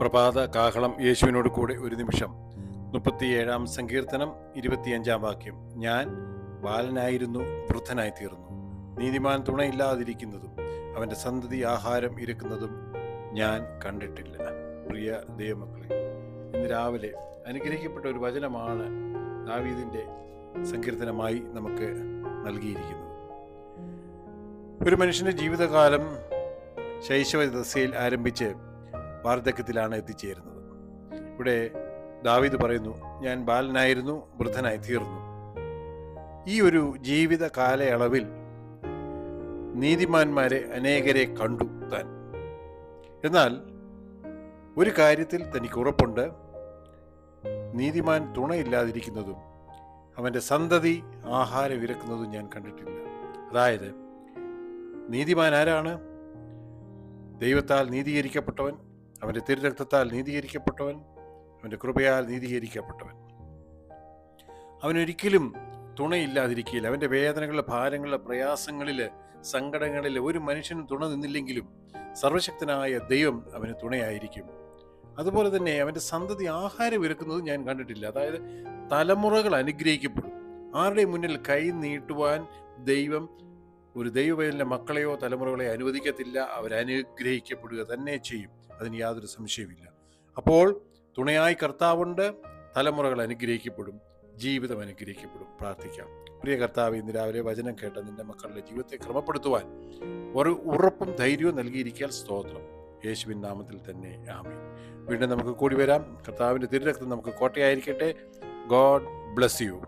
പ്രഭാത കാഹളം യേശുവിനോട് കൂടെ ഒരു നിമിഷം. മുപ്പത്തിയേഴാം സങ്കീർത്തനം ഇരുപത്തിയഞ്ചാം വാക്യം. ഞാൻ ബാലനായിരുന്നു വൃദ്ധനായി തീർന്നു നീതിമാൻ തുണയില്ലാതിരിക്കുന്നതും അവന്റെ സന്തതി ആഹാരം ഇരക്കുന്നതും ഞാൻ കണ്ടിട്ടില്ല. പ്രിയ ദൈവമക്കളെ ഇന്ന് രാവിലെ അനുഗ്രഹിക്കപ്പെട്ട ഒരു വചനമാണ് ദാവീദിന്റെ സങ്കീർത്തനമായി നമുക്ക് നൽകിയിരിക്കുന്നത്. ഒരു മനുഷ്യന്റെ ജീവിതകാലം ശൈശവ ദശയിൽ ആരംഭിച്ച് വാർദ്ധക്യത്തിലാണ് എത്തിച്ചേരുന്നത്. ഇവിടെ ദാവിദ് പറയുന്നു ഞാൻ ബാലനായിരുന്നു വൃദ്ധനായി തീർന്നു. ഈ ഒരു ജീവിത കാലയളവിൽ നീതിമാന്മാരെ അനേകരെ കണ്ടു താൻ. എന്നാൽ ഒരു കാര്യത്തിൽ തനിക്ക് ഉറപ്പുണ്ട്. നീതിമാൻ തുണയില്ലാതിരിക്കുന്നതും അവന്റെ സന്തതി ആഹാരം ഇരക്കുന്നതും ഞാൻ കണ്ടിട്ടില്ല. അതായത് നീതിമാൻ ആരാണ്? ദൈവത്താൽ നീതീകരിക്കപ്പെട്ടവൻ അവന്റെ തിരുരക്തത്താൽ നീതീകരിക്കപ്പെട്ടവൻ അവന്റെ കൃപയാൽ നീതീകരിക്കപ്പെട്ടവൻ. അവനൊരിക്കലും തുണയില്ലാതിരിക്കില്ല അവന്റെ വേദനകളിലെ ഭാരങ്ങളിലെ പ്രയാസങ്ങളിൽ സങ്കടങ്ങളിൽ ഒരു മനുഷ്യനും തുണ നിന്നില്ലെങ്കിലും സർവശക്തനായ ദൈവം അവന് തുണയായിരിക്കും. അതുപോലെ തന്നെ അവന്റെ സന്തതി ആഹാരം ഇറക്കുന്നത് ഞാൻ കണ്ടിട്ടില്ല. അതായത് തലമുറകൾ അനുഗ്രഹിക്കപ്പെടും. ആരുടെ മുന്നിൽ കൈ നീട്ടുവാൻ ദൈവം ഒരു ദൈവവേലിന്റെ മക്കളെയോ തലമുറകളെയോ അനുവദിക്കത്തില്ല. അവരനുഗ്രഹിക്കപ്പെടുക തന്നെ ചെയ്യും. അതിന് യാതൊരു സംശയമില്ല അപ്പോൾ തുണയായി കർത്താവുണ്ട്. തലമുറകൾ അനുഗ്രഹിക്കപ്പെടും. ജീവിതം അനുഗ്രഹിക്കപ്പെടും. പ്രാർത്ഥിക്കാം. പ്രിയ കർത്താവ് ഇന്ന് രാവിലെ വചനം കേട്ട നിന്റെ മക്കളുടെ ജീവിതത്തെ ക്രമപ്പെടുത്തുവാൻ ഒരു ഉറപ്പും ധൈര്യവും നൽകിയിരിക്കാൻ സ്തോത്രം. യേശുവിൻ നാമത്തിൽ തന്നെ ആമി വീണ്ടും നമുക്ക് കൂടി വരാം. കർത്താവിന്റെ തിരുരക്തം നമുക്ക് കോട്ടയായിരിക്കട്ടെ. God bless you.